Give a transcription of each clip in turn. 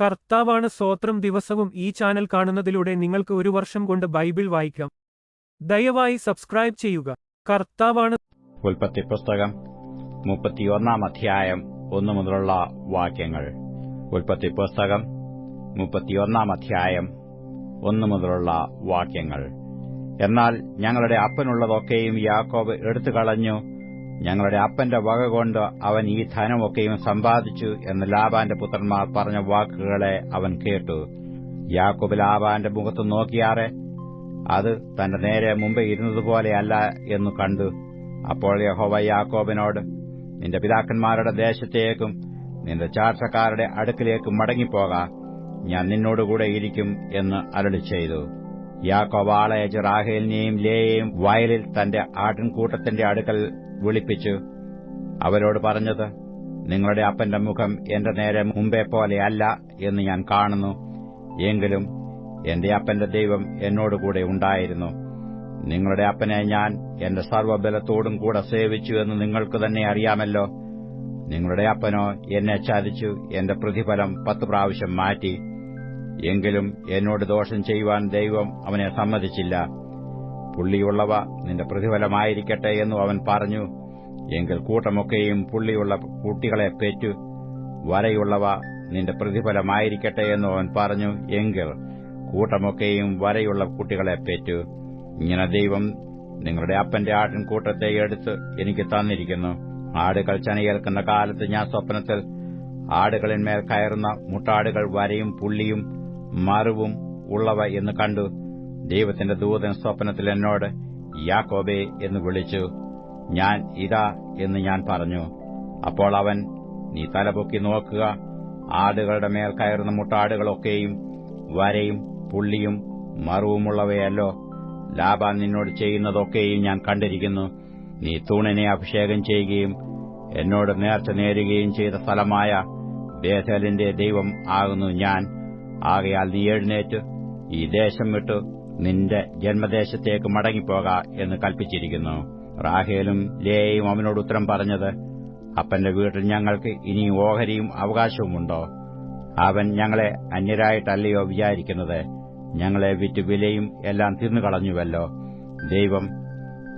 കർത്താവാണ് സ്വോത്രം ദിവസവും ഈ ചാനൽ കാണുന്നതിലൂടെ നിങ്ങൾക്ക് ഒരു വർഷം കൊണ്ട് ബൈബിൾ വായിക്കാം. ദയവായി സബ്സ്ക്രൈബ് ചെയ്യുക. കർത്താവാണ് ഉൽപ്പത്തി പുസ്തകം മുപ്പത്തിയൊന്നാം അധ്യായം ഒന്നു മുതലുള്ള വാക്യങ്ങൾ. ഉൽപ്പത്തി പുസ്തകം മുപ്പത്തിയൊന്നാം അധ്യായം ഒന്നു മുതലുള്ള വാക്യങ്ങൾ. എന്നാൽ ഞങ്ങളുടെ അപ്പനുള്ളതൊക്കെയും യാക്കോബ് എടുത്തു കളഞ്ഞു ഞങ്ങളുടെ അപ്പന്റെ വക കൊണ്ട് അവൻ ഈ ധനമൊക്കെയും സമ്പാദിച്ചു എന്ന് ലാബാന്റെ പുത്രന്മാർ പറഞ്ഞ വാക്കുകളെ അവൻ കേട്ടു. യാക്കോബ് ലാബാന്റെ മുഖത്ത് നോക്കിയാറെ അത് തന്റെ നേരെ മുമ്പേ ഇരുന്നതുപോലെയല്ല എന്നു കണ്ടു. അപ്പോൾ യഹോവ യാക്കോബിനോട് നിന്റെ പിതാക്കന്മാരുടെ ദേശത്തേക്കും നിന്റെ ചാർച്ചക്കാരുടെ അടുക്കിലേക്കും മടങ്ങിപ്പോകാം. ഞാൻ നിന്നോടുകൂടെ ഇരിക്കും എന്ന് അരളി ചെയ്തു. യാക്കോബ് ആളയച്ച് റാഹേലിനെയും ലേയെയും വയലിൽ തന്റെ ആട്ടിൻകൂട്ടത്തിന്റെ അടുക്കൽ വിളിപ്പിച്ചു. അവരോട് പറഞ്ഞത് നിങ്ങളുടെ അപ്പന്റെ മുഖം എന്റെ നേരെ മുമ്പേ പോലെയല്ല എന്ന് ഞാൻ കാണുന്നു. എങ്കിലും എന്റെ അപ്പന്റെ ദൈവം എന്നോടുകൂടെ ഉണ്ടായിരുന്നു. നിങ്ങളുടെ അപ്പനെ ഞാൻ എന്റെ സർവബലത്തോടും കൂടെ സേവിച്ചു എന്ന് നിങ്ങൾക്ക് തന്നെ അറിയാമല്ലോ. നിങ്ങളുടെ അപ്പനോ എന്നെ ചതിച്ചു എന്റെ പ്രതിഫലം പത്ത് പ്രാവശ്യം മാറ്റി. എങ്കിലും എന്നോട് ദോഷം ചെയ്യുവാൻ ദൈവം അവനെ സമ്മതിച്ചില്ല. പുള്ളിയുള്ളവ നിന്റെ പ്രതിഫലമായിരിക്കട്ടെ എന്നു അവൻ പറഞ്ഞു. എങ്കിൽ കൂട്ടമൊക്കെയും പുള്ളിയുള്ള കുട്ടികളെ പെറ്റു. വരയുള്ളവ നിന്റെ പ്രതിഫലമായിരിക്കട്ടെ എന്നു അവൻ പറഞ്ഞു. എങ്കിൽ കൂട്ടമൊക്കെയും വരയുള്ള കുട്ടികളെ പെറ്റു. ഇങ്ങനെ ദൈവം നിങ്ങളുടെ അപ്പന്റെ ആട്ടിൻകൂട്ടത്തെ എടുത്ത് എനിക്ക് തന്നിരിക്കുന്നു. ആടുകൾ ചനയേൽക്കുന്ന കാലത്ത് ഞാൻ സ്വപ്നത്തിൽ ആടുകളിന്മേൽ കയറുന്ന മുട്ടാടുകൾ വരയും പുള്ളിയും മറുവും ഉള്ളവ എന്ന് കണ്ടു. ദൈവത്തിന്റെ ദൂതൻ സ്വപ്നത്തിൽ എന്നോട് യാക്കോബേ എന്ന് വിളിച്ചു. ഞാൻ ഇതാ എന്ന് ഞാൻ പറഞ്ഞു. അപ്പോൾ അവൻ നീ തലപൊക്കി നോക്കുക. ആടുകളുടെ മേൽ കയറുന്ന മുട്ടാടുകളൊക്കെയും വരയും പുള്ളിയും മറുവുമുള്ളവയല്ലോ. ലാബാൻ നിന്നോട് ചെയ്യുന്നതൊക്കെയും ഞാൻ കണ്ടിരിക്കുന്നു. നീ തൂണിനെ അഭിഷേകം ചെയ്യുകയും എന്നോട് നേർച്ച നേരുകയും ചെയ്ത സ്ഥലമായ ബേഥലിന്റെ ദൈവം ആകുന്നു ഞാൻ. ആകയാൽ നീ എഴുന്നേറ്റ് ഈ ദേശം വിട്ട് നിന്റെ ജന്മദേശത്തേക്ക് മടങ്ങിപ്പോക എന്ന് കൽപ്പിച്ചിരിക്കുന്നു. റാഹേലും ലേയും അവനോട് ഉത്തരം പറഞ്ഞത് അപ്പന്റെ വീട്ടിൽ ഞങ്ങൾക്ക് ഇനി ഓഹരിയും അവകാശവുമുണ്ടോ? അവൻ ഞങ്ങളെ അന്യരായിട്ടല്ലയോ വിചാരിക്കുന്നത്. ഞങ്ങളെ വിറ്റ് വിലയും എല്ലാം തിന്നുകളഞ്ഞുവല്ലോ ദൈവം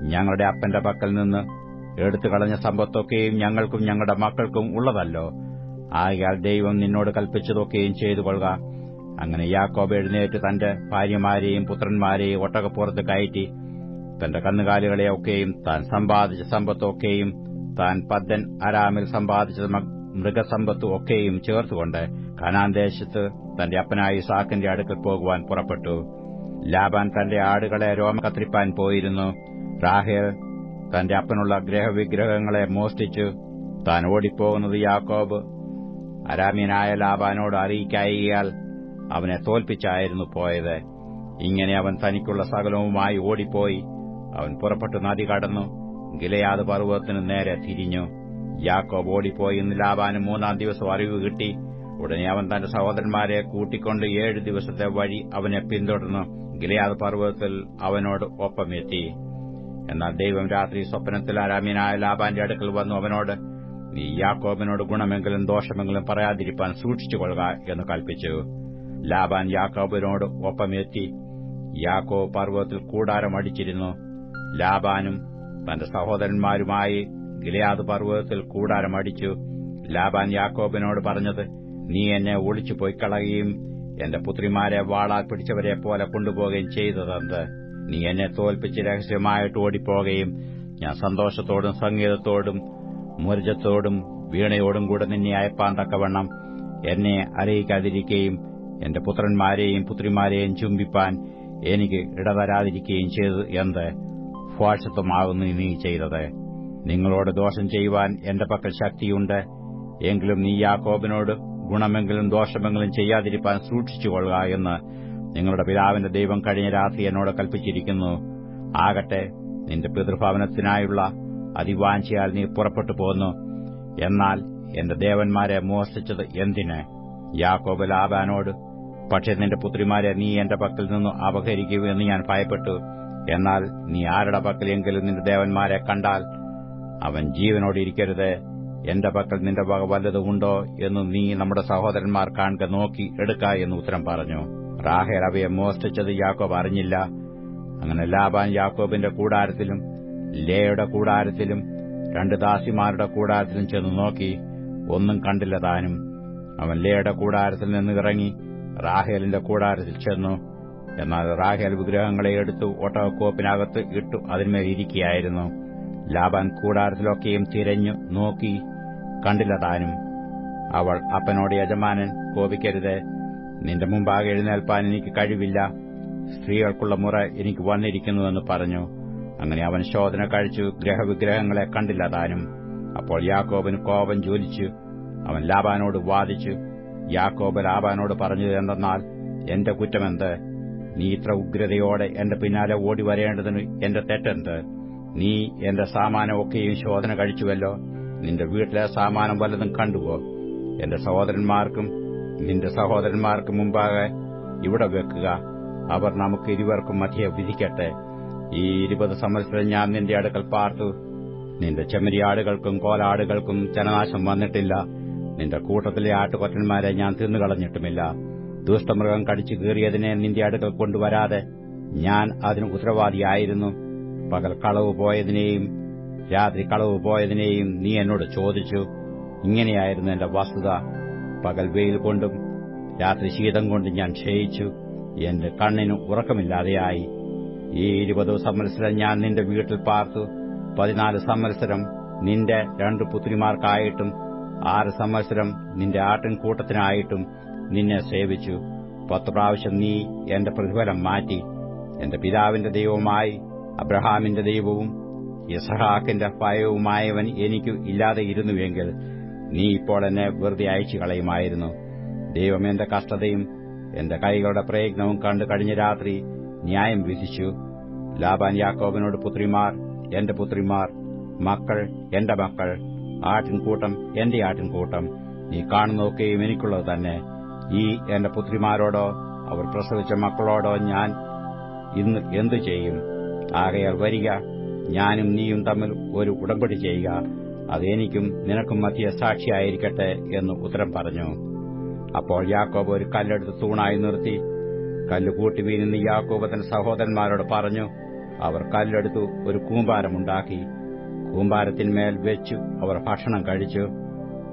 ഞങ്ങളുടെ അപ്പന്റെ പക്കൽ നിന്ന് എടുത്തു കളഞ്ഞ സമ്പത്തൊക്കെയും ഞങ്ങൾക്കും ഞങ്ങളുടെ മക്കൾക്കും ഉള്ളതല്ലോ. ആകയാൽ ദൈവം നിന്നോട് കൽപ്പിച്ചതൊക്കെയും ചെയ്തു കൊള്ളുക. അങ്ങനെ യാക്കോബ് എഴുന്നേറ്റ് തന്റെ ഭാര്യമാരെയും പുത്രന്മാരെയും ഒട്ടകപ്പുറത്ത് കയറ്റി തന്റെ കന്നുകാലികളെയൊക്കെയും താൻ സമ്പാദിച്ച സമ്പത്തൊക്കെയും താൻ പദ്ദൻ അരാമിൽ സമ്പാദിച്ച മൃഗസമ്പത്തും ഒക്കെയും ചേർത്തുകൊണ്ട് കനാൻ ദേശത്ത് തന്റെ അപ്പനായ സാക്കിന്റെ അടുക്കൽ പോകുവാൻ പുറപ്പെട്ടു. ലാബാൻ തന്റെ ആടുകളെ രോമ കത്തിരിപ്പാൻ പോയിരുന്നു. റാഹേൽ തന്റെ അപ്പനുള്ള ഗ്രഹവിഗ്രഹങ്ങളെ മോഷ്ടിച്ചു താൻ ഓടിപ്പോകുന്നത് യാക്കോബ്. അരാമ്യനായ ലാബാനോട് അറിയിക്കായിയാൽ അവനെ തോൽപ്പിച്ചായിരുന്നു പോയത്. ഇങ്ങനെ അവൻ തനിക്കുള്ള സകലവുമായി ഓടിപ്പോയി. അവൻ പുറപ്പെട്ടു നദി കടന്നു. ഗിലയാത് പർവതത്തിനു നേരെ തിരിഞ്ഞു. യാക്കോബ് ഓടിപ്പോയി എന്ന് മൂന്നാം ദിവസം അറിവ് കിട്ടി. ഉടനെ അവൻ തന്റെ സഹോദരന്മാരെ കൂട്ടിക്കൊണ്ട് ഏഴ് ദിവസത്തെ വഴി അവനെ പിന്തുടർന്നു ഗിലയാത് പർവതത്തിൽ അവനോട് ഒപ്പമെത്തി. എന്നാൽ ദൈവം രാത്രി സ്വപ്നത്തിൽ അരാമ്യനായ ലാബാന്റെ അടുക്കൽ വന്നു അവനോട് നീ യാക്കോബിനോട് ഗുണമെങ്കിലും ദോഷമെങ്കിലും പറയാതിരിപ്പാൻ സൂക്ഷിച്ചുകൊള്ളുക എന്ന് കൽപ്പിച്ചു. ലാബാൻ യാക്കോബിനോട് ഒപ്പമെത്തി യാക്കോ പർവതത്തിൽ കൂടാരം അടിച്ചിരുന്നു. ലാബാനും തന്റെ സഹോദരന്മാരുമായി ഗിലയാദ് പർവതത്തിൽ കൂടാരം അടിച്ചു. ലാബാൻ യാക്കോബിനോട് പറഞ്ഞത് നീ എന്നെ ഒളിച്ചു പോയിക്കളയുകയും എന്റെ പുത്രിമാരെ വാളാൽ പിടിച്ചവരെ പോലെ കൊണ്ടുപോകുകയും ചെയ്തതെന്ത്? നീ എന്നെ തോൽപ്പിച്ച് രഹസ്യമായിട്ട് ഓടിപ്പോകുകയും ഞാൻ സന്തോഷത്തോടും സംഗീതത്തോടും മുരജത്തോടും വീണയോടും കൂടെ നിന്നെ അയപ്പാൻ തക്കവണ്ണം എന്നെ അറിയിക്കാതിരിക്കുകയും എന്റെ പുത്രന്മാരെയും പുത്രിമാരെയും ചുംബിപ്പാൻ എനിക്ക് ഇടവരാതിരിക്കുകയും ചെയ്തത് എന്ത്? ഭാഷത്വമാകുന്നു നീ ചെയ്തത്. നിങ്ങളോട് ദോഷം ചെയ്യുവാൻ എന്റെ പക്കൽ ശക്തിയുണ്ട്. എങ്കിലും നീ യാക്കോബിനോട് ഗുണമെങ്കിലും ദോഷമെങ്കിലും ചെയ്യാതിരിപ്പാൻ സൂക്ഷിച്ചുകൊള്ളുക എന്ന് നിങ്ങളുടെ പിതാവിന്റെ ദൈവം കഴിഞ്ഞ രാത്രി എന്നോട് കൽപ്പിച്ചിരിക്കുന്നു. ആകട്ടെ നിന്റെ പിതൃഭവനത്തിനായുള്ള അതിവാഞ്ചയാൽ നീ പുറപ്പെട്ടു പോന്നു. എന്നാൽ എന്റെ ദേവന്മാരെ മോഷ്ടിച്ചത് എന്തിന്? യാക്കോബ് ലാബാനോട് പക്ഷെ നിന്റെ പുത്രിമാരെ നീ എന്റെ പക്കൽ നിന്ന് എന്ന് ഞാൻ ഭയപ്പെട്ടു. എന്നാൽ നീ ആരുടെ പക്കലെങ്കിലും നിന്റെ ദേവന്മാരെ കണ്ടാൽ അവൻ ജീവനോടിരിക്കരുത് എന്റെ പക്കൽ നിന്റെ വക വല്ലതും ഉണ്ടോ എന്ന് നീ നമ്മുടെ സഹോദരന്മാർ കാണുക നോക്കി എടുക്ക എന്ന് ഉത്തരം പറഞ്ഞു. റാഹേൽ അവയെ മോഷ്ടിച്ചത് യാക്കോബ് അറിഞ്ഞില്ല. അങ്ങനെ ലാബാൻ യാക്കോബിന്റെ കൂടാരത്തിലും ലേയുടെ കൂടാരത്തിലും രണ്ട് ദാസിമാരുടെ കൂടാരത്തിലും ചെന്ന് നോക്കി. ഒന്നും കണ്ടില്ല താനും. അവൻ ലേയുടെ കൂടാരത്തിൽ നിന്ന് ഇറങ്ങി. റാഹേലിന്റെ കൂടാരത്തിൽ ചെന്നു. എന്നാൽ റാഹേൽ വിഗ്രഹങ്ങളെ എടുത്തു ഓട്ടോക്കോപ്പിനകത്ത് ഇട്ടു അതിന്മേൽ ഇരിക്കുകയായിരുന്നു. ലാബാൻ കൂടാരത്തിലൊക്കെയും തിരഞ്ഞു നോക്കി കണ്ടില്ല താനും അവൾ അപ്പനോട് യജമാനൻ കോപിക്കരുത്. നിന്റെ മുമ്പാകെ എഴുന്നേൽപ്പാൻ എനിക്ക് കഴിവില്ല. സ്ത്രീകൾക്കുള്ള മുറ എനിക്ക് വന്നിരിക്കുന്നുവെന്ന് പറഞ്ഞു. അങ്ങനെ അവൻ ശോധന കഴിച്ചു ഗ്രഹവിഗ്രഹങ്ങളെ കണ്ടില്ല താനും അപ്പോൾ യാക്കോബിന് കോപം ജോലിച്ചു അവൻ ലാബാനോട് വാദിച്ചു യാക്കോബ് ലാബാനോട് പറഞ്ഞത് എന്തെന്നാൽ എന്റെ കുറ്റമെന്ത്? നീ ഇത്ര ഉഗ്രതയോടെ എന്റെ പിന്നാലെ ഓടി വരേണ്ടതിന് എന്റെ തെറ്റെന്ത്? നീ എന്റെ സാമാനമൊക്കെയും ശോധന കഴിച്ചുവല്ലോ? നിന്റെ വീട്ടിലെ സാമാനം വല്ലതും കണ്ടുവോ? എന്റെ സഹോദരന്മാർക്കും നിന്റെ സഹോദരന്മാർക്കും മുമ്പാകെ ഇവിടെ വെക്കുക. അവർ നമുക്ക് ഇരുവർക്കും മധ്യേ വിധിക്കട്ടെ. ഈ ഇരുപത് സംവത്സരം ഞാൻ നിന്റെ അടുക്കൽ പാർത്തു. നിന്റെ ചെമ്മരിയാടുകൾക്കും കോലാടുകൾക്കും ജനനാശം വന്നിട്ടില്ല. നിന്റെ കൂട്ടത്തിലെ ആട്ടുകൊറ്റന്മാരെ ഞാൻ തിന്നുകളഞ്ഞിട്ടുമില്ല. ദുഷ്ടമൃഗം കടിച്ചു കീറിയതിനെ നിന്റെ അടുക്കൽ കൊണ്ടുവരാതെ ഞാൻ അതിന് ഉത്തരവാദിയായിരുന്നു. പകൽ കളവ് പോയതിനെയും രാത്രി കളവ് പോയതിനെയും നീ എന്നോട് ചോദിച്ചു. ഇങ്ങനെയായിരുന്നു എന്റെ വസ്തുത. പകൽ വെയിൽ കൊണ്ടും രാത്രി ശീതം കൊണ്ടും ഞാൻ ക്ഷയിച്ചു. എന്റെ കണ്ണിന് ഉറക്കമില്ലാതെയായി. ഈ ഇരുപത് സംവത്സരം ഞാൻ നിന്റെ വീട്ടിൽ പാർത്തു. പതിനാല് സംവത്സരം നിന്റെ രണ്ട് പുത്രിമാർക്കായിട്ടും ആറ് സംവത്സരം നിന്റെ ആട്ടിൻകൂട്ടത്തിനായിട്ടും നിന്നെ സേവിച്ചു. പത്ത് പ്രാവശ്യം നീ എന്റെ പ്രതിഫലം മാറ്റി. എന്റെ പിതാവിന്റെ ദൈവവുമായി അബ്രഹാമിന്റെ ദൈവവും യസഹാക്കിന്റെ ഭയവുമായവൻ എനിക്ക് ഇല്ലാതെ ഇരുന്നുവെങ്കിൽ നീ ഇപ്പോൾ എന്നെ വെറുതെ അയച്ചു കളയുമായിരുന്നു. ദൈവം എന്റെ കഷ്ടതയും എന്റെ കൈകളുടെ പ്രയത്നവും കണ്ടു കഴിഞ്ഞ രാത്രി ന്യായം വിധിച്ചു. ലാബാൻ യാക്കോബിനോട് പുത്രിമാർ എന്റെ പുത്രിമാർ മക്കൾ എന്റെ മക്കൾ ആട്ടിൻകൂട്ടം എന്റെ ആട്ടിൻകൂട്ടം. നീ കാണുന്നതൊക്കെയും എനിക്കുള്ളത് തന്നെ. ഈ എന്റെ പുത്രിമാരോടോ അവർ പ്രസവിച്ച മക്കളോടോ ഞാൻ ഇന്ന് എന്തു ചെയ്യും? ആകയാൽ വരിക. ഞാനും നീയും തമ്മിൽ ഒരു ഉടമ്പടി ചെയ്യുക. അത് എനിക്കും നിനക്കും മധ്യ സാക്ഷിയായിരിക്കട്ടെ എന്ന് ഉത്തരം പറഞ്ഞു. അപ്പോൾ യാക്കോബ് ഒരു കല്ലെടുത്ത് തൂണായി നിർത്തി. കല്ല് കൂട്ടി യാക്കോബ് തന്റെ സഹോദരന്മാരോട് പറഞ്ഞു. അവർ കല്ലെടുത്തു ഒരു കൂമ്പാരമുണ്ടാക്കി. കൂമ്പാരത്തിന്മേൽ വെച്ചു അവർ ഭക്ഷണം കഴിച്ചു.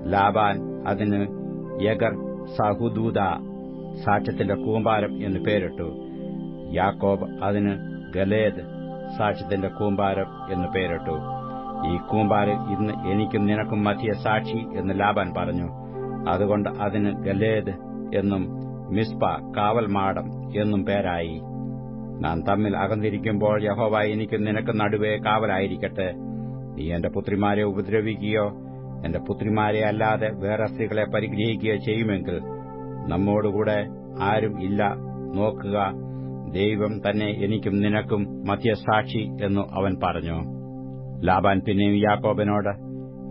ലാബാൻ അതിന് യഗർ സഹുദൂത സാക്ഷ്യത്തിന്റെ കൂമ്പാരം എന്ന് പേരിട്ടു. യാക്കോബ് അതിന് ഗലേദ് സാക്ഷ്യത്തിന്റെ കൂമ്പാരം എന്ന് പേരിട്ടു. ഈ കൂമ്പാരം ഇന്ന് എനിക്കും നിനക്കും മധ്യ സാക്ഷി എന്ന് ലാബാൻ പറഞ്ഞു. അതുകൊണ്ട് അതിന് ഗലേദ് എന്നും മിസ്പ കാവൽമാടം എന്നും പേരായി. നാം തമ്മിൽ അകന്നിരിക്കുമ്പോൾ യഹോവ എനിക്കും നിനക്കും നടുവേ കാവലായിരിക്കട്ടെ. നീ എന്റെ പുത്രിമാരെ ഉപദ്രവിക്കുകയോ എന്റെ പുത്രിമാരെ അല്ലാതെ വേറെ സ്ത്രീകളെ പരിഗ്രഹിക്കുകയോ ചെയ്യുമെങ്കിൽ നമ്മോടുകൂടെ ആരും ഇല്ല. നോക്കുക ദൈവം തന്നെ എനിക്കും നിനക്കും മധ്യസാക്ഷി എന്നു അവൻ പറഞ്ഞു. ലാബാൻ പിന്നെയും യാക്കോബിനോട്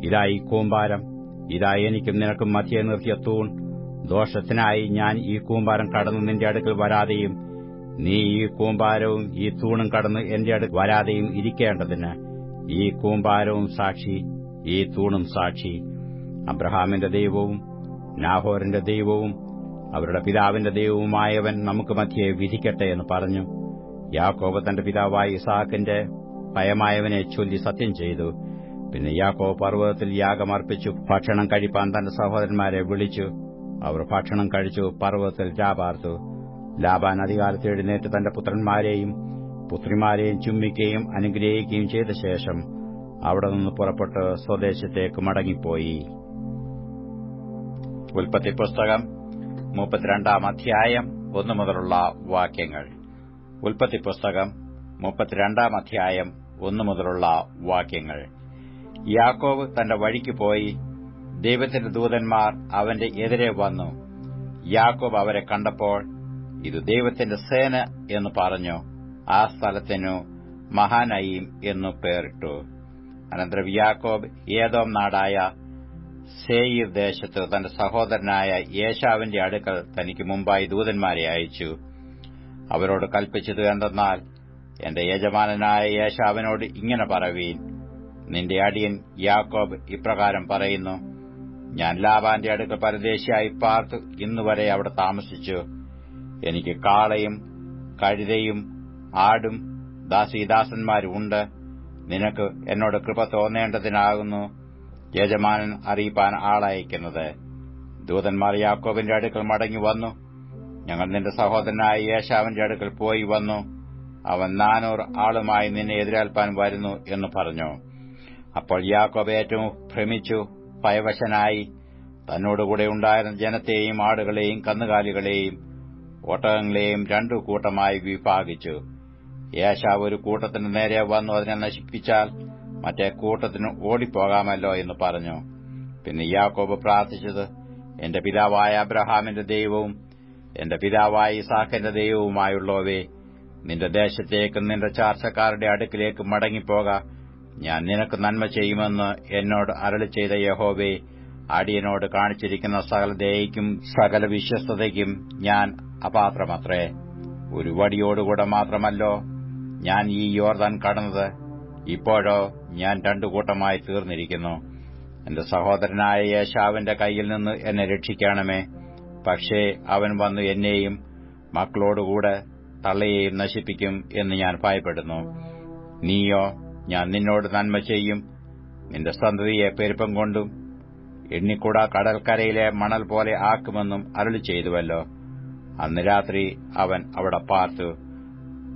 ഇതാ ഈ കൂമ്പാരം ഇതാ എനിക്കും നിനക്കും മധ്യേ നിർത്തിയ തൂൺ. ദോഷത്തിനായി ഞാൻ ഈ കൂമ്പാരം കടന്നു നിന്റെ അടുക്കൽ വരാതെയും നീ ഈ കൂമ്പാരവും ഈ തൂണും കടന്ന് എന്റെ അടുക്കൽ വരാതെയും ഇരിക്കേണ്ടതിന് ഈ കൂമ്പാരവും സാക്ഷി ഈ തൂണും സാക്ഷി. അബ്രഹാമിന്റെ ദൈവവും നാഹോറിന്റെ ദൈവവും അവരുടെ പിതാവിന്റെ ദൈവവുമായവൻ നമുക്ക് മധ്യേ വിധിക്കട്ടെ എന്ന് പറഞ്ഞു. യാക്കോബ് തന്റെ പിതാവായ ഇസാക്കിന്റെ ഭയമായവനെ ചൊല്ലി സത്യം ചെയ്തു. പിന്നെ യാക്കോ പർവതത്തിൽ യാഗമർപ്പിച്ചു ഭക്ഷണം കഴിപ്പാൻ തന്റെ സഹോദരന്മാരെ വിളിച്ചു. അവർ ഭക്ഷണം കഴിച്ചു പർവതത്തിൽ രാപാർത്തു. ലാബാൻ അധികാരത്തിൽ എഴുന്നേറ്റ് തന്റെ പുത്രന്മാരെയും പുത്രിമാരെയും ചുംബിക്കുകയും അനുഗ്രഹിക്കുകയും ചെയ്ത ശേഷം അവിടെ നിന്ന് പുറപ്പെട്ട് സ്വദേശത്തേക്ക് മടങ്ങിപ്പോയി. ഉൽപ്പത്തി പുസ്തകം മുപ്പത്തിരണ്ടാം അധ്യായം ഒന്നു മുതലുള്ള വാക്യങ്ങൾ. ഉൽപ്പത്തി പുസ്തകം മുപ്പത്തിരണ്ടാം അധ്യായം ഒന്നു മുതലുള്ള വാക്യങ്ങൾ. യാക്കോവ് തന്റെ വഴിക്ക് പോയി ദൈവത്തിന്റെ ദൂതന്മാർ അവന്റെ എതിരെ വന്നു. യാക്കോബ് അവരെ കണ്ടപ്പോൾ ഇത് ദൈവത്തിന്റെ സേന എന്ന് പറഞ്ഞു. ആ സ്ഥലത്തിനു മഹാനയീം എന്നു പേരിട്ടു. അനന്തരം യാക്കോബ് ഏതോം നാടായ സേയിർ ദേശത്ത് തന്റെ സഹോദരനായ യേശാവിന്റെ അടുക്കൽ തനിക്ക് മുമ്പായി ദൂതന്മാരെ അയച്ചു. അവരോട് കൽപ്പിച്ചത് എന്തെന്നാൽ എന്റെ യജമാനനായ യേശാവിനോട് ഇങ്ങനെ പറവീൻ. നിന്റെ അടിയൻ യാക്കോബ് ഇപ്രകാരം പറയുന്നു ഞാൻ ലാബാന്റെ അടുക്കൽ പരദേശിയായി പാർത്ത് ഇന്നുവരെ അവിടെ താമസിച്ചു. എനിക്ക് കാളയും കഴുതയും ആടും ദാസീദാസന്മാരും ഉണ്ട് നിനക്ക് എന്നോട് കൃപ തോന്നേണ്ടതിനാകുന്നു യജമാനൻ അറിയിപ്പാൻ ആളയക്കുന്നത്. ദൂതന്മാർ യാക്കോബിന്റെ അടുക്കൽ മടങ്ങി വന്നു. ഞങ്ങൾ നിന്റെ സഹോദരനായ യേശാവിന്റെ അടുക്കൽ പോയി വന്നു. അവൻ നാനൂറ് ആളുമായി നിന്നെ എതിരേൽപ്പാൻ വരുന്നു എന്ന് പറഞ്ഞു. അപ്പോൾ യാക്കോബ് ഏറ്റവും ഭ്രമിച്ചു ഭയവശനായി. തന്നോടുകൂടെ ഉണ്ടായിരുന്ന ജനത്തെയും ആടുകളെയും കന്നുകാലികളെയും ഒട്ടകങ്ങളെയും രണ്ടു കൂട്ടമായി വിഭാഗിച്ചു. യേശാവ് ഒരു കൂട്ടത്തിന് നേരെ വന്നു അതിനെ നശിപ്പിച്ചാൽ മറ്റേ കൂട്ടത്തിന് ഓടിപ്പോകാമല്ലോ എന്ന് പറഞ്ഞു. പിന്നെ യാക്കോബ് പ്രാർത്ഥിച്ചത് എന്റെ പിതാവായ അബ്രഹാമിന്റെ ദൈവവും എന്റെ പിതാവായ ഇസാഖിന്റെ ദൈവവുമായുള്ളവേ നിന്റെ ദേശത്തേക്കും നിന്റെ ചാർച്ചക്കാരുടെ അടുക്കിലേക്ക് മടങ്ങിപ്പോക. ഞാൻ നിനക്ക് നന്മ ചെയ്യുമെന്ന് എന്നോട് അരളി ചെയ്ത യഹോവേ അടിയനോട് കാണിച്ചിരിക്കുന്ന സകല ദയയ്ക്കും സകല വിശ്വസ്തതയ്ക്കും ഞാൻ അപാത്രമത്രേ. ഒരു വടിയോടുകൂടെ മാത്രമല്ലോ ഞാൻ ഈ യോർദാൻ കടന്നത് ഇപ്പോഴോ ഞാൻ രണ്ടു കൂട്ടമായി തീർന്നിരിക്കുന്നു. എന്റെ സഹോദരനായ യേശാവിന്റെ കയ്യിൽ നിന്ന് എന്നെ രക്ഷിക്കണമേ. പക്ഷേ അവൻ വന്നു എന്നെയും മക്കളോടുകൂടെ തള്ളയെയും നശിപ്പിക്കും എന്ന് ഞാൻ ഭയപ്പെടുന്നു. നീയോ ഞാൻ നിന്നോട് നന്മ ചെയ്യും. നിന്റെ സന്തതിയെ പെരുപ്പം കൊണ്ടും എണ്ണിക്കൂടാ കടൽക്കരയിലെ മണൽ പോലെ ആക്കുമെന്നും അരുളി ചെയ്തുവല്ലോ അന്ന് രാത്രി അവൻ അവിടെ പാർത്തു.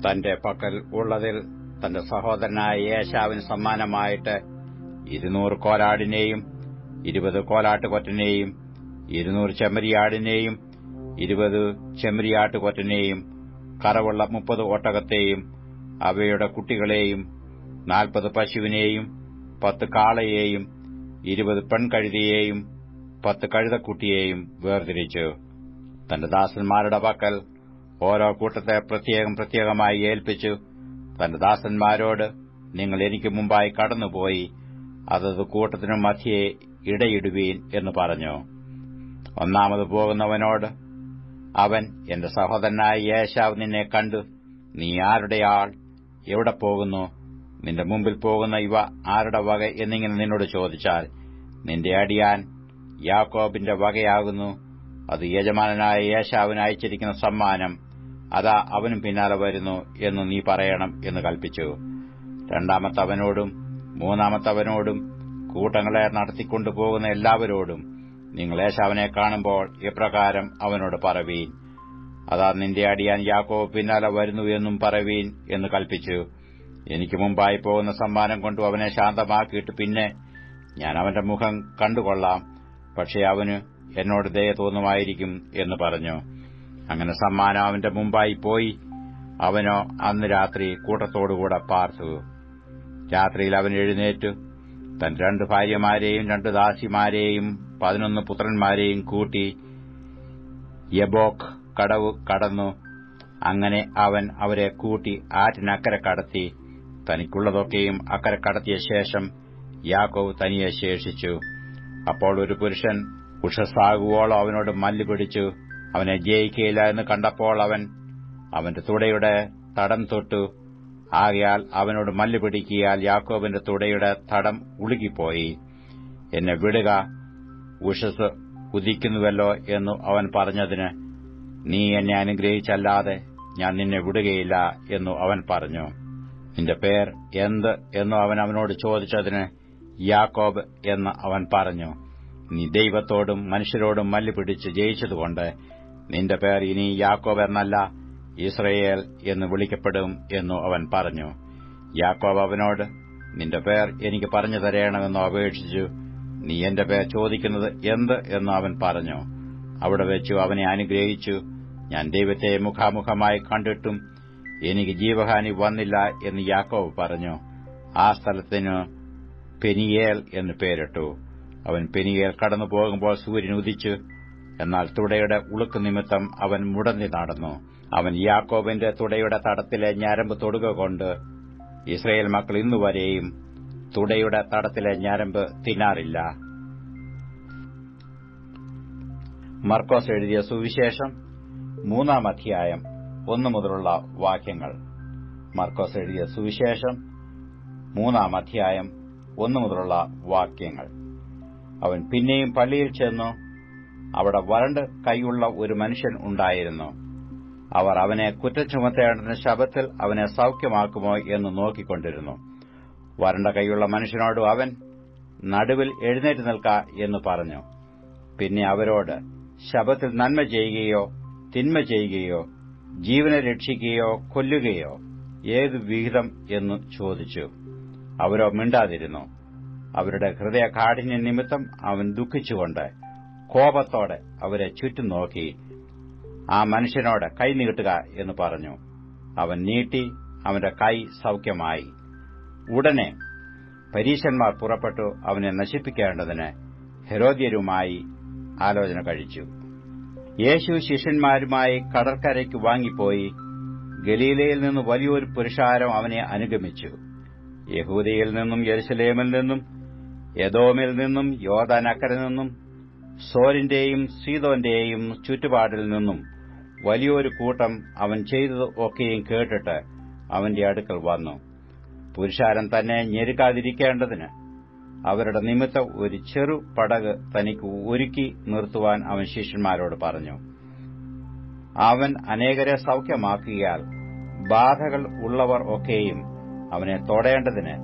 തന്റെ പക്കൽ ഉള്ളതിൽ തന്റെ സഹോദരനായ യേശാവിന് സമ്മാനമായിട്ട് ഇരുന്നൂറ് കോലാടിനെയും ഇരുപത് കോലാട്ടുകൊറ്റനെയും ഇരുന്നൂറ് ചെമ്മരിയാടിനെയും ഇരുപത് ചെമ്മരിയാട്ടുകൊറ്റനെയും കറവുള്ള മുപ്പത് ഒട്ടകത്തെയും അവയുടെ കുട്ടികളെയും നാൽപ്പത് പശുവിനെയും പത്ത് കാളയെയും ഇരുപത് പെൺകഴുതിയെയും പത്ത് കഴുതക്കുട്ടിയെയും വേർതിരിച്ചു. തന്റെ ദാസന്മാരുടെ പക്കൽ ഓരോ കൂട്ടത്തെ പ്രത്യേകം പ്രത്യേകമായി ഏൽപ്പിച്ചു. തന്റെ ദാസന്മാരോട് നിങ്ങൾ എനിക്ക് മുമ്പായി കടന്നുപോയി അതത് കൂട്ടത്തിനു മധ്യേ ഇടയിടുവീൻ എന്ന് പറഞ്ഞു. ഒന്നാമത് പോകുന്നവനോട് അവൻ എന്റെ സഹോദരനായ യേശാവ് നിന്നെ കണ്ടു. നീ ആരുടെ ആൾ? എവിടെ പോകുന്നു? നിന്റെ മുമ്പിൽ പോകുന്ന ഇവ ആരുടെ വക? എന്നിങ്ങനെ നിന്നോട് ചോദിച്ചാൽ നിന്റെ അടിയാൻ യാക്കോബിന്റെ വകയാകുന്നു. അത് യജമാനായ യേശാവിന് അയച്ചിരിക്കുന്ന സമ്മാനം. അതാ അവനും പിന്നാലെ വരുന്നു എന്ന് നീ പറയണം എന്ന് കൽപ്പിച്ചു. രണ്ടാമത്തവനോടും മൂന്നാമത്തവനോടും കൂട്ടങ്ങളെ നടത്തിക്കൊണ്ടുപോകുന്ന എല്ലാവരോടും നിങ്ങൾ യേശാവിനെ കാണുമ്പോൾ ഇപ്രകാരം അവനോട് പറവീൻ. അതാ നിന്റെ അടിയാൻ യാക്കോബ് പിന്നാലെ വരുന്നു എന്നും പറവീൻ എന്ന് കൽപ്പിച്ചു. എനിക്ക് മുമ്പായി പോകുന്ന സമ്മാനം കൊണ്ടു അവനെ ശാന്തമാക്കിയിട്ട് പിന്നെ ഞാൻ അവന്റെ മുഖം കണ്ടുകൊള്ളാം. പക്ഷേ അവന് എന്നോട് ദയ തോന്നുമായിരിക്കും എന്ന് പറഞ്ഞു. അങ്ങനെ സമ്മാനാവിന്റെ മുമ്പായി പോയി. അവനോ അന്ന് രാത്രി കൂട്ടത്തോടുകൂടെ പാർത്തു. രാത്രിയിൽ അവൻ എഴുന്നേറ്റു. തൻ രണ്ട് ഭാര്യമാരെയും രണ്ട് ദാസിമാരെയും പതിനൊന്ന് പുത്രന്മാരെയും കൂട്ടി യബോക്ക് കടവ് കടന്നു. അങ്ങനെ അവൻ അവരെ കൂട്ടി ആറ്റിനക്കരെ കടത്തി. തനിക്കുള്ളതൊക്കെയും അക്കരെ കടത്തിയ ശേഷം യാക്കോവ് തനിയെ ശേഷിച്ചു. അപ്പോൾ ഒരു പുരുഷൻ ഉഷസാകുവോളം അവനോട് മല്ല് പിടിച്ചു. അവനെ ജയിക്കയില്ല എന്ന് കണ്ടപ്പോൾ അവൻ അവന്റെ തുടയുടെ തടം തൊട്ടു. ആകയാൽ അവനോട് മല്ല് പിടിക്കിയാൽ യാക്കോബിന്റെ തുടയുടെ തടം ഉളുകിപ്പോയി. എന്നെ വിടുക ഉഷസ് ഉദിക്കുന്നുവല്ലോ എന്നു അവൻ പറഞ്ഞതിന് നീ എന്നെ അനുഗ്രഹിച്ചല്ലാതെ ഞാൻ നിന്നെ വിടുകയില്ല എന്നു അവൻ പറഞ്ഞു. നിന്റെ പേർ എന്ത് എന്നു അവൻ അവനോട് ചോദിച്ചതിന് യാക്കോബ് എന്ന് അവൻ പറഞ്ഞു. നീ ദൈവത്തോടും മനുഷ്യരോടും മല്ല് പിടിച്ച് ജയിച്ചതുകൊണ്ട് നിന്റെ പേർ ഇനി യാക്കോബ് എന്നല്ല ഇസ്രയേൽ എന്ന് വിളിക്കപ്പെടും എന്നു അവൻ പറഞ്ഞു. യാക്കോബ് അവനോട് നിന്റെ പേർ എനിക്ക് പറഞ്ഞു തരണമെന്ന് അപേക്ഷിച്ചു. നീ എന്റെ പേർ ചോദിക്കുന്നത് എന്ത്? എന്ന് അവൻ പറഞ്ഞു. അവിടെ വെച്ചു അവനെ അനുഗ്രഹിച്ചു. ഞാൻ ദൈവത്തെ മുഖാമുഖമായി കണ്ടിട്ടും എനിക്ക് ജീവഹാനി വന്നില്ല എന്ന് യാക്കോബ് പറഞ്ഞു. ആ സ്ഥലത്തിന് പെനിയേൽ എന്ന് പേരിട്ടു. അവൻ പെനിയേൽ കടന്നു പോകുമ്പോൾ സൂര്യൻ ഉദിച്ചു. എന്നാൽ തുടയുടെ ഉളുക്ക് നിമിത്തം അവൻ മുടന്തി നടന്നു. അവൻ യാക്കോബിന്റെ തുടയുടെ തടത്തിലെ ഞാരമ്പ് തൊടുക കൊണ്ട് ഇസ്രയേൽ മക്കൾ ഇന്നുവരെയും തുടയുടെ തടത്തിലെ ഞാരമ്പ് തിന്നാറില്ല. മർക്കോസ് എഴുതിയ സുവിശേഷം മൂന്നാം അധ്യായം ഒന്നു മുതലുള്ള വാക്യങ്ങൾ. മർക്കോസ് എഴുതിയ സുവിശേഷം മൂന്നാം അധ്യായം ഒന്നു മുതലുള്ള വാക്യങ്ങൾ. അവൻ പിന്നെയും പള്ളിയിൽ ചെന്നു അവിടെ വരണ്ട് കൈയുള്ള ഒരു മനുഷ്യൻ ഉണ്ടായിരുന്നു. അവർ അവനെ കുറ്റം ചുമത്തേണ്ടതിന് ശബത്തിൽ അവനെ സൌഖ്യമാക്കുമോ എന്ന് നോക്കിക്കൊണ്ടിരുന്നു. വരണ്ട കൈയുള്ള മനുഷ്യനോട് അവൻ നടുവിൽ എഴുന്നേറ്റ് നിൽക്ക എന്ന് പറഞ്ഞു. പിന്നെ അവരോട് ശബത്തിൽ നന്മ ചെയ്യുകയോ തിന്മ ചെയ്യുകയോ ജീവനെ രക്ഷിക്കുകയോ കൊല്ലുകയോ ഏത് വിഹിതം? എന്ന് ചോദിച്ചു. അവരോ മിണ്ടാതിരുന്നു. അവരുടെ ഹൃദയ കാഠിന്യ നിമിത്തം അവൻ ദുഃഖിച്ചുകൊണ്ട് കോപത്തോടെ അവരെ ചുറ്റും നോക്കി ആ മനുഷ്യനോട് കൈ നീട്ടുക എന്ന് പറഞ്ഞു. അവൻ നീട്ടി അവന്റെ കൈ സൌഖ്യമായി. ഉടനെ പരീശന്മാർ പുറപ്പെട്ടു അവനെ നശിപ്പിക്കേണ്ടതിന് ഹെരോദ്യരുമായി ആലോചന കഴിച്ചു. യേശു ശിഷ്യന്മാരുമായി കടൽക്കരയ്ക്ക് വാങ്ങിപ്പോയി. ഗലീലയിൽ നിന്ന് വലിയൊരു പുരുഷാരം അവനെ അനുഗമിച്ചു. യഹൂദയിൽ നിന്നും യെരുസലേമിൽ നിന്നും യദോമിൽ നിന്നും യോദാനക്കര നിന്നും സോരിന്റെയും സീതോന്റെയും ചുറ്റുപാടിൽ നിന്നും വലിയൊരു കൂട്ടം അവൻ ചെയ്തത് ഒക്കെയും കേട്ടിട്ട് അവന്റെ അടുക്കൽ വന്നു. പുരുഷാരം തന്നെ ഞെരുക്കാതിരിക്കേണ്ടതിന് അവരുടെ നിമിത്തം ഒരു ചെറു പടക് തനിക്ക് ഒരുക്കി നിർത്തുവാൻ അവൻ ശിഷ്യന്മാരോട് പറഞ്ഞു. അവൻ അനേകരെ സൌഖ്യമാക്കിയാൽ ബാധകൾ ഉള്ളവർ ഒക്കെയും അവനെ തൊടേണ്ടതിന്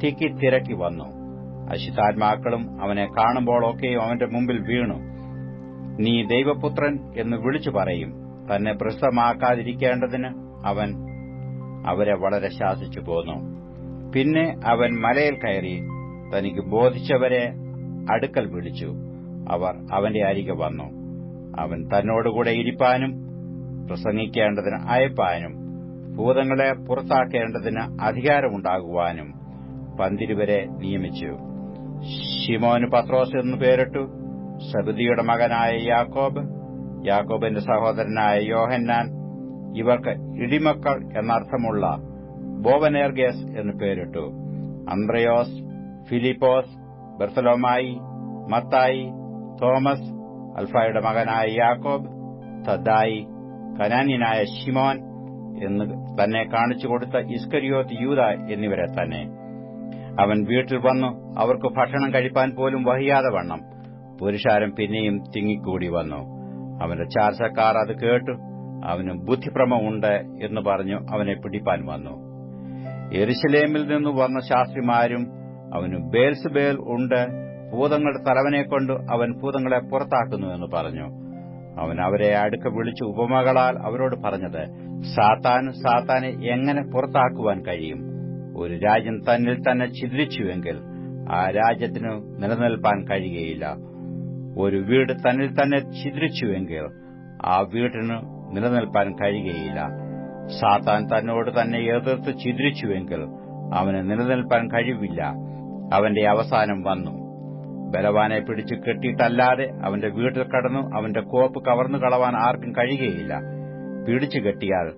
തിക്കി തിരക്കി വന്നു. അശുദ്ധാത്മാക്കളും അവനെ കാണുമ്പോഴൊക്കെയും അവന്റെ മുമ്പിൽ വീണു. നീ ദൈവപുത്രൻ എന്ന് വിളിച്ചു പറയും. തന്നെ പ്രസിദ്ധമാക്കാതിരിക്കേണ്ടതിന് അവൻ അവരെ വളരെ ശാസിച്ചു പോന്നു. പിന്നെ അവൻ മലയിൽ കയറി തനിക്ക് ബോധിച്ചവരെ അടുക്കൽ വിളിച്ചു. അവർ അവന്റെ അരികെ വന്നു. അവൻ തന്നോടുകൂടെ ഇരിപ്പാനും പ്രസംഗിക്കേണ്ടതിന് അയപ്പാനും ഭൂതങ്ങളെ പുറത്താക്കേണ്ടതിന് അധികാരമുണ്ടാകുവാനും പന്തിരുവരെ നിയമിച്ചു. ഷിമോന് പത്രോസ് എന്നു പേരിട്ടു. സബുദിയുടെ മകനായ യാക്കോബ് യാക്കോബിന്റെ സഹോദരനായ യോഹന്നാൻ ഇവർക്ക് ഇടിമക്കൾ എന്നർത്ഥമുള്ള ബോവനേർഗേസ് എന്നു പേരിട്ടു. അന്ത്രയോസ് ഫിലിപ്പോസ് ബർസലോമായി മത്തായി തോമസ് അൽഫായുടെ മകനായ യാക്കോബ് തദ്ദായി കനാനിനായ ഷിമോൻ എന്ന് തന്നെ കാണിച്ചു കൊടുത്ത ഇസ്കരിയോത്ത് യൂത എന്നിവരെ തന്നെ. അവൻ വീട്ടിൽ വന്നു. അവർക്ക് ഭക്ഷണം കഴിപ്പാൻ പോലും വഹിയാതെ വണ്ണം. പുരുഷാരം പിന്നെയും തിങ്ങിക്കൂടി വന്നു. അവന്റെ ചാർച്ചക്കാർ അത് കേട്ടു. അവന് ബുദ്ധിഭ്രമമുണ്ട് എന്ന് പറഞ്ഞു അവനെ പിടിപ്പാൻ വന്നു. എരുശലേമിൽ നിന്ന് വന്ന ശാസ്ത്രിമാരും അവന് ബേൽസുബേൽ ഉണ്ട്. ഭൂതങ്ങളുടെ തലവനെക്കൊണ്ട് അവൻ ഭൂതങ്ങളെ പുറത്താക്കുന്നു എന്ന് പറഞ്ഞു. അവൻ അവരെ അടുക്ക വിളിച്ച് ഉപമകളാൽ അവരോട് പറഞ്ഞത് സാത്താൻ സാത്താനെ എങ്ങനെ പുറത്താക്കുവാൻ കഴിയും? ഒരു രാജ്യം തന്നിൽ തന്നെ ഛിദ്രിച്ചുവെങ്കിൽ ആ രാജ്യത്തിന് നിലനിൽപ്പാൻ കഴിയുകയില്ല. ഒരു വീട് തന്നിൽ തന്നെ ഛിദ്രിച്ചുവെങ്കിൽ ആ വീടിന് നിലനിൽപ്പാൻ കഴിയുകയില്ല. സാത്താൻ തന്നോട് തന്നെ എതിർത്ത് ഛിദ്രിച്ചുവെങ്കിൽ അവന് നിലനിൽപ്പാൻ കഴിവില്ല. അവന്റെ അവസാനം വന്നു. ബലവാനെ പിടിച്ചു കെട്ടിയിട്ടല്ലാതെ അവന്റെ വീട്ടിൽ കടന്നു അവന്റെ കോപ്പ് കവർന്നു കളവാൻ ആർക്കും കഴിയുകയില്ല. പിടിച്ചു കെട്ടിയാൽ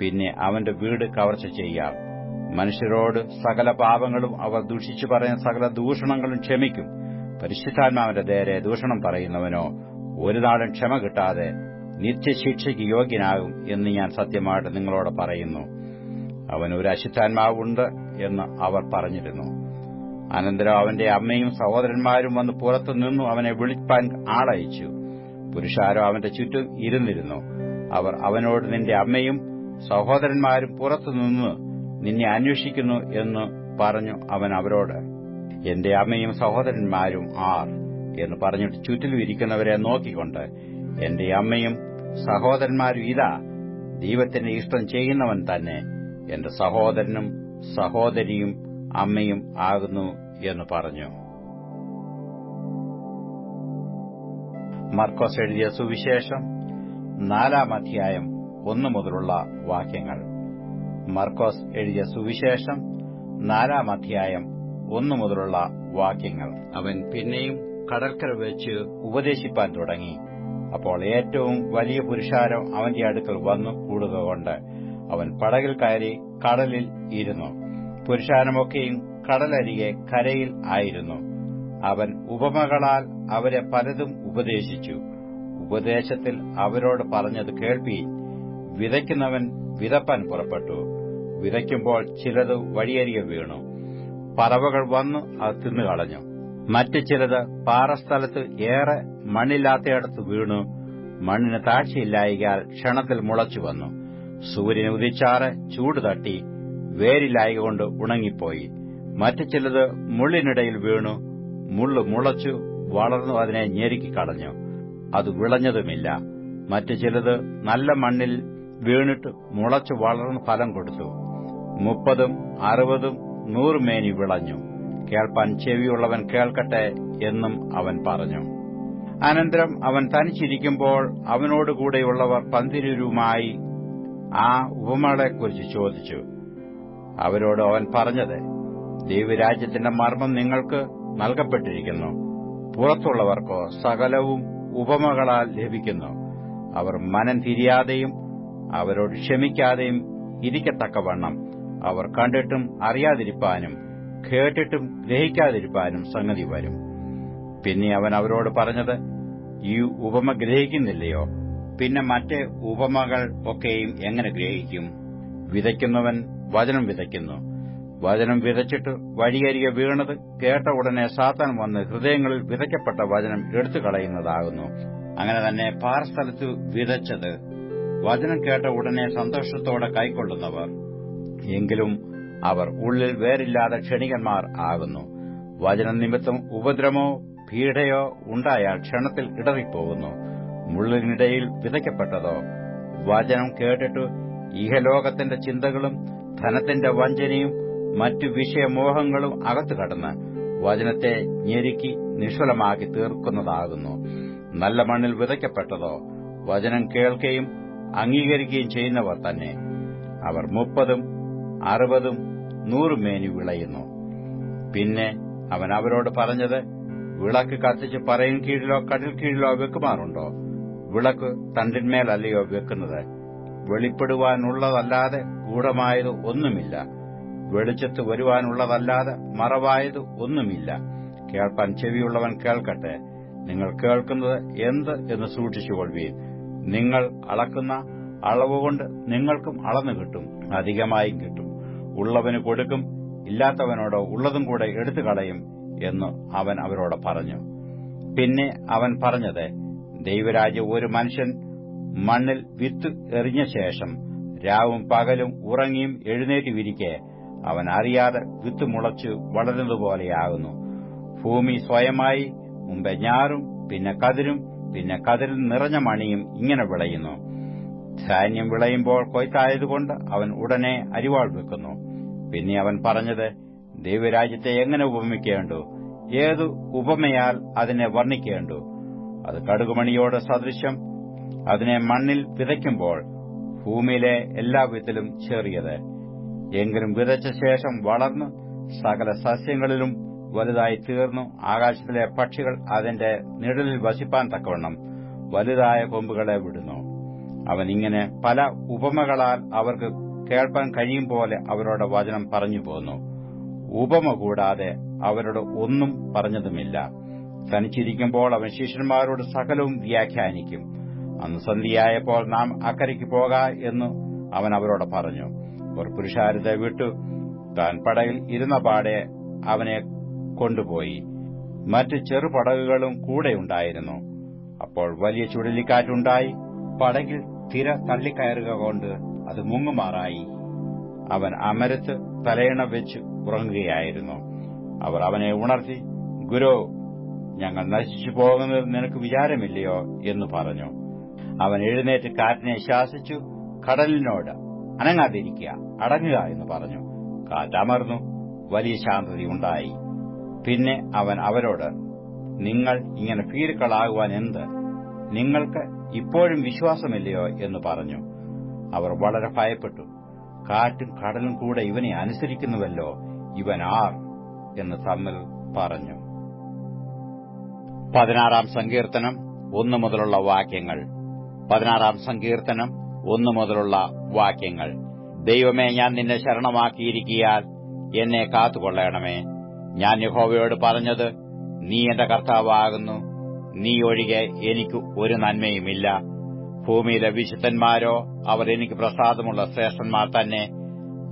പിന്നെ അവന്റെ വീട് കവർച്ച ചെയ്യാം. മനുഷ്യരോട് സകല പാപങ്ങളും അവർ ദൂഷിച്ചു പറയുന്ന സകല ദൂഷണങ്ങളും ക്ഷമിക്കും. പരിശുദ്ധാത്മാവിന്റെ നേരെ ദൂഷണം പറയുന്നവനോ ഒരു നാളും ക്ഷമ കിട്ടാതെ നിത്യശിക്ഷയ്ക്ക് യോഗ്യനാകും എന്ന് ഞാൻ സത്യമായിട്ട് നിങ്ങളോട് പറയുന്നു. അവൻ ഒരു അശുദ്ധാത്മാവുണ്ട് എന്ന് അവർ പറഞ്ഞിരുന്നു. അനന്തരം അവന്റെ അമ്മയും സഹോദരന്മാരും വന്ന് പുറത്തു നിന്നു അവനെ വിളിപ്പാൻ ആളയച്ചു. പുരുഷാരോ അവന്റെ ചുറ്റും ഇരുന്നിരുന്നു. അവർ അവനോട് നിന്റെ അമ്മയും സഹോദരന്മാരും പുറത്തുനിന്ന് നിന്നെ അന്വേഷിക്കുന്നു എന്ന് പറഞ്ഞു അവൻ അവരോട് എന്റെ അമ്മയും സഹോദരന്മാരും ആർ എന്ന് പറഞ്ഞിട്ട് ചുറ്റിലും ഇരിക്കുന്നവരെ നോക്കിക്കൊണ്ട് എന്റെ അമ്മയും സഹോദരന്മാരും ഇതാ ദൈവത്തിന്റെ ഇഷ്ടം ചെയ്യുന്നവൻ തന്നെ എന്റെ സഹോദരനും സഹോദരിയും അമ്മയും ആകുന്നു എന്ന് പറഞ്ഞു. മർക്കോസ് എഴുതിയ സുവിശേഷം നാലാം അധ്യായം ഒന്നു മുതലുള്ള വാക്യങ്ങൾ. മർക്കോസ് എഴുതിയ സുവിശേഷം നാലാം അധ്യായം ഒന്നു മുതലുള്ള വാക്യങ്ങൾ. അവൻ പിന്നെയും കടൽക്കര വെച്ച് ഉപദേശിപ്പാൻ തുടങ്ങി. അപ്പോൾ ഏറ്റവും വലിയ പുരുഷാരം അവന്റെ അടുക്കൽ വന്നു കൂടുക കൊണ്ട് അവൻ പടകിൽ കയറി കടലിൽ ഇരുന്നു. പുരുഷാരമൊക്കെയും കടലരികെ കരയിൽ ആയിരുന്നു. അവൻ ഉപമകളാൽ അവരെ പലതും ഉപദേശിച്ചു. ഉപദേശത്തിൽ അവരോട് പറഞ്ഞത് കേൾപ്പി വിതയ്ക്കുന്നവൻ വിതപ്പാൻ പുറപ്പെട്ടു. വിതയ്ക്കുമ്പോൾ ചിലത് വഴിയരികെ വീണു. പറവകൾ വന്നു അത് തിന്നുകളഞ്ഞു. മറ്റു ചിലത് പാറസ്ഥലത്ത് ഏറെ മണ്ണില്ലാത്തയിടത്ത് വീണു. മണ്ണിന് താഴ്ചയില്ലായികാൽ ക്ഷണത്തിൽ മുളച്ചു വന്നു. സൂര്യന് ഉദിച്ചാറ് ചൂട് തട്ടി വേരില്ലായക കൊണ്ട് ഉണങ്ങിപ്പോയി. മറ്റു ചിലത് മുള്ളിനിടയിൽ വീണു. മുള്ളു മുളച്ചു വളർന്നു അതിനെ ഞെരുക്കിക്കളഞ്ഞു അത് വിളഞ്ഞതുമില്ല. മറ്റു ചിലത് നല്ല മണ്ണിൽ വീണിട്ട് മുളച്ചു വളർന്ന് ഫലം കൊടുത്തു. മുപ്പതും അറുപതും നൂറ് മേനി വിളഞ്ഞു. കേൾപ്പാൻ ചെവിയുള്ളവൻ കേൾക്കട്ടെ എന്നും അവൻ പറഞ്ഞു. അനന്തരം അവൻ തനിച്ചിരിക്കുമ്പോൾ അവനോടുകൂടെയുള്ളവർ പന്തിരുമായി ആ ഉപമകളെക്കുറിച്ച് ചോദിച്ചു. അവരോട് അവൻ പറഞ്ഞത് ദൈവരാജ്യത്തിന്റെ മർമ്മം നിങ്ങൾക്ക് നൽകപ്പെട്ടിരിക്കുന്നു. പുറത്തുള്ളവർക്കോ സകലവും ഉപമകളാൽ ലഭിക്കുന്നു. അവർ മനം തിരിയാതെയും അവരോട് ക്ഷമിക്കാതെയും ഇരിക്കത്തക്കവണ്ണം അവർ കണ്ടിട്ടും അറിയാതിരിപ്പാനും കേട്ടിട്ടും ഗ്രഹിക്കാതിരിപ്പാനും സംഗതി വരും. പിന്നെ അവൻ അവരോട് പറഞ്ഞത് ഈ ഉപമ ഗ്രഹിക്കുന്നില്ലയോ? പിന്നെ മറ്റേ ഉപമകൾ ഒക്കെയും എങ്ങനെ ഗ്രഹിക്കും? വിതയ്ക്കുന്നവൻ വചനം വിതയ്ക്കുന്നു. വചനം വിതച്ചിട്ട് വഴിയരികെ വീണത് കേട്ട ഉടനെ സാത്താൻ വന്ന് ഹൃദയങ്ങളിൽ വിതയ്ക്കപ്പെട്ട വചനം എടുത്തു കളയുന്നതാകുന്നു അങ്ങനെ തന്നെ പാറസ്ഥലത്ത് വിതച്ചത് വചനം കേട്ട ഉടനെ സന്തോഷത്തോടെ കൈക്കൊള്ളുന്നവർ എങ്കിലും അവർ ഉള്ളിൽ വേറില്ലാതെ ക്ഷണികന്മാർ ആകുന്നു. വചനനിമിത്തം ഉപദ്രവമോ പീഡയോ ഉണ്ടായാൽ ക്ഷണത്തിൽ ഇടറിപ്പോകുന്നു. മുള്ളിനിടയിൽ വിതയ്ക്കപ്പെട്ടതോ? വചനം കേട്ടിട്ട് ഇഹലോകത്തിന്റെ ചിന്തകളും ധനത്തിന്റെ വഞ്ചനയും മറ്റു വിഷയമോഹങ്ങളും അകത്തു കടന്ന് വചനത്തെ ഞെരുക്കി നിഷ്ഫലമാക്കി തീർക്കുന്നതാകുന്നു. നല്ല മണ്ണിൽ വിതയ്ക്കപ്പെട്ടതോ? വചനം കേൾക്കുകയും അംഗീകരിക്കുകയും ചെയ്യുന്നവർ തന്നെ. അവർ മുപ്പതും അറുപതും നൂറും മേനി വിളയുന്നു. പിന്നെ അവൻ അവരോട് പറഞ്ഞത് വിളക്ക് കത്തിച്ച് പറയിൻ കീഴിലോ കടൽ കീഴിലോ വെക്കുമാറുണ്ടോ? വിളക്ക് തണ്ടിന്മേലല്ലയോ വെക്കുന്നത്. വെളിപ്പെടുവാനുള്ളതല്ലാതെ ഗൂഢമായത് ഒന്നുമില്ല. വെളിച്ചത്ത് വരുവാനുള്ളതല്ലാതെ മറവായത് ഒന്നുമില്ല. കേൾപ്പാൻ ചെവിയുള്ളവൻ കേൾക്കട്ടെ. നിങ്ങൾ കേൾക്കുന്നത് എന്ത് എന്ന് സൂക്ഷിച്ചുകൊള്ളുവീൻ. നിങ്ങൾ അളക്കുന്ന അളവുകൊണ്ട് നിങ്ങൾക്കും അളന്നു കിട്ടും. അധികമായും കിട്ടും. ഉള്ളവന് കൊടുക്കും ഇല്ലാത്തവനോട് ഉള്ളതും കൂടെ എടുത്തു കളയും എന്ന് അവൻ അവരോട് പറഞ്ഞു. പിന്നെ അവൻ പറഞ്ഞത് ദൈവരാജ്യം ഒരു മനുഷ്യൻ മണ്ണിൽ വിത്ത് എറിഞ്ഞ ശേഷം രാവും പകലും ഉറങ്ങിയും എഴുന്നേറ്റുവിരിക്കെ അവൻ അറിയാതെ വിത്ത് മുളച്ച് വളരുന്നതുപോലെയാകുന്നു. ഭൂമി സ്വയമായി മുമ്പെ ഞാറും പിന്നെ കതിരും പിന്നെ കതിരിൽ നിറഞ്ഞ മണിയും ഇങ്ങനെ വിളയുന്നു. ധാന്യം വിളയുമ്പോൾ കൊയ്ത്തായതുകൊണ്ട് അവൻ ഉടനെ അരിവാൾ വെക്കുന്നു. പിന്നെ അവൻ പറഞ്ഞത് ദൈവരാജ്യത്തെ എങ്ങനെ ഉപമിക്കേണ്ടു? ഏതു ഉപമയാൽ അതിനെ വർണിക്കേണ്ടു? അത് കടുകുമണിയോട് സദൃശ്യം. അതിനെ മണ്ണിൽ വിതയ്ക്കുമ്പോൾ ഭൂമിയിലെ എല്ലാ വിത്തിലും ചേറിയത്. എങ്കിലും വിതച്ച ശേഷം വളർന്ന് സകല സസ്യങ്ങളിലും വലുതായി തീർന്നു. ആകാശത്തിലെ പക്ഷികൾ അതിന്റെ നിഴലിൽ വസിപ്പാൻ തക്കവണ്ണം വലുതായ കൊമ്പുകളെ വിടുന്നു. അവൻ ഇങ്ങനെ പല ഉപമകളാൽ അവർക്ക് കേൾപ്പാൻ കഴിയും പോലെ അവരോട് വചനം പറഞ്ഞു പോന്നു. ഉപമ കൂടാതെ അവരോട് ഒന്നും പറഞ്ഞതുമില്ല. തനിച്ചിരിക്കുമ്പോൾ അവൻ ശിഷ്യന്മാരോട് സകലവും വ്യാഖ്യാനിക്കും. അന്ന് സന്ധിയായപ്പോൾ നാം അക്കരയ്ക്ക് പോക എന്ന് അവൻ അവരോട് പറഞ്ഞു. ഒരു പുരുഷാരത്തെ വിട്ടു. താൻ പടയിൽ ഇരുന്ന പാടെ അവനെ കൊണ്ടുപോയി. മറ്റ് ചെറുപടകുകളും കൂടെയുണ്ടായിരുന്നു അപ്പോൾ വലിയ ചുഴലിക്കാറ്റുണ്ടായി. പടകിൽ തിര തള്ളിക്കയറുക കൊണ്ട് അത് മുങ്ങുമാറായി. അവൻ അമരത്ത് തലയണ വെച്ച് ഉറങ്ങുകയായിരുന്നു. അവർ അവനെ ഉണർത്തി ഗുരു ഞങ്ങൾ നശിച്ചു പോകുന്നത് നിനക്ക് വിചാരമില്ലയോ? എന്ന് പറഞ്ഞു. അവൻ എഴുന്നേറ്റ് കാറ്റിനെ ശാസിച്ചു കടലിനോട് അനങ്ങാതിരിക്കുക അടങ്ങുക എന്ന് പറഞ്ഞു. കാറ്റമർന്നു വലിയ ശാന്തതയുണ്ടായി പിന്നെ അവൻ അവരോട് നിങ്ങൾ ഇങ്ങനെ ഭീരുക്കളാകുവാൻ എന്ത്? നിങ്ങൾക്ക് ഇപ്പോഴും വിശ്വാസമില്ലയോ എന്ന് പറഞ്ഞു. അവർ വളരെ ഭയപ്പെട്ടു. കാറ്റും കടലും കൂടെ ഇവനെ അനുസരിക്കുന്നുവല്ലോ ഇവൻ ആർ എന്ന് തമ്മിൽ പറഞ്ഞു. പതിനാറാം സങ്കീർത്തനം ഒന്നു മുതലുള്ള വാക്യങ്ങൾ. പതിനാറാം സങ്കീർത്തനം ഒന്നു മുതലുള്ള വാക്യങ്ങൾ. ദൈവമേ ഞാൻ നിന്നെ ശരണമാക്കിയിരിക്കിയാൽ എന്നെ കാത്തുകൊള്ളണമേ. ഞാൻ യഹോവയോട് പറഞ്ഞത് നീ എന്റെ കർത്താവാകുന്നു നീ ഒഴികെ എനിക്ക് ഒരു നന്മയുമില്ല. ഭൂമിയിലെ വിശുദ്ധന്മാരോ അവർ എനിക്ക് പ്രസാദമുള്ള ശ്രേഷ്ഠന്മാർ തന്നെ.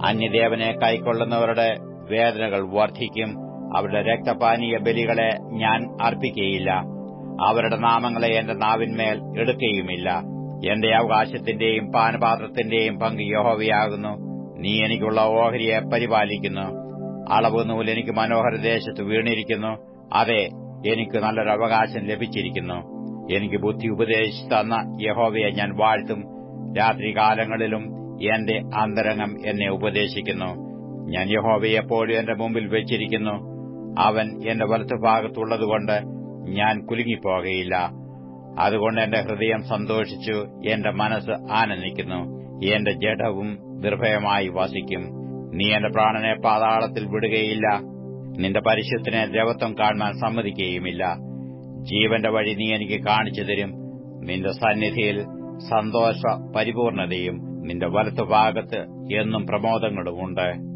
അന്യദേവനെ കൈക്കൊള്ളുന്നവരുടെ വേദനകൾ വർദ്ധിക്കും അവരുടെ രക്തപാനീയ ബലികളെ ഞാൻ അർപ്പിക്കുകയില്ല അവരുടെ നാമങ്ങളെ എന്റെ നാവിന്മേൽ എടുക്കുകയുമില്ല എന്റെ അവകാശത്തിന്റെയും പാനപാത്രത്തിന്റെയും പങ്ക് യഹോവയാകുന്നു. നീ എനിക്കുള്ള ഓഹരിയെ പരിപാലിക്കുന്നു. അളവ് നൂൽ എനിക്ക് മനോഹര ദേശത്ത് വീണിരിക്കുന്നു. അതെ എനിക്ക് നല്ലൊരു അവകാശം ലഭിച്ചിരിക്കുന്നു. എനിക്ക് ബുദ്ധി ഉപദേശിച്ചു തന്ന യഹോവയെ ഞാൻ വാഴ്ത്തും. രാത്രികാലങ്ങളിലും എന്റെ അന്തരംഗം എന്നെ ഉപദേശിക്കുന്നു. ഞാൻ യഹോവയെ എപ്പോഴും എന്റെ മുമ്പിൽ വെച്ചിരിക്കുന്നു. അവൻ എന്റെ വലത്തുഭാഗത്തുള്ളതുകൊണ്ട് ഞാൻ കുലുങ്ങിപ്പോകയില്ല. അതുകൊണ്ട് എന്റെ ഹൃദയം സന്തോഷിച്ചു എന്റെ മനസ്സ് ആനന്ദിക്കുന്നു. എന്റെ ജഡവും നിർഭയമായി വസിക്കും. നീ എന്റെ പ്രാണനെ പാതാളത്തിൽ വിടുകയില്ല. നിന്റെ പരിശുദ്ധനെ ദ്രവത്വം കാണുവാൻ സമ്മതിക്കുകയുമില്ല. ജീവന്റെ വഴി നീ എനിക്ക് കാണിച്ചു തരും. നിന്റെ സന്നിധിയിൽ സന്തോഷ പരിപൂർണതയും നിന്റെ വലത്തുഭാഗത്ത് എന്നും പ്രമോദങ്ങളുമുണ്ട്.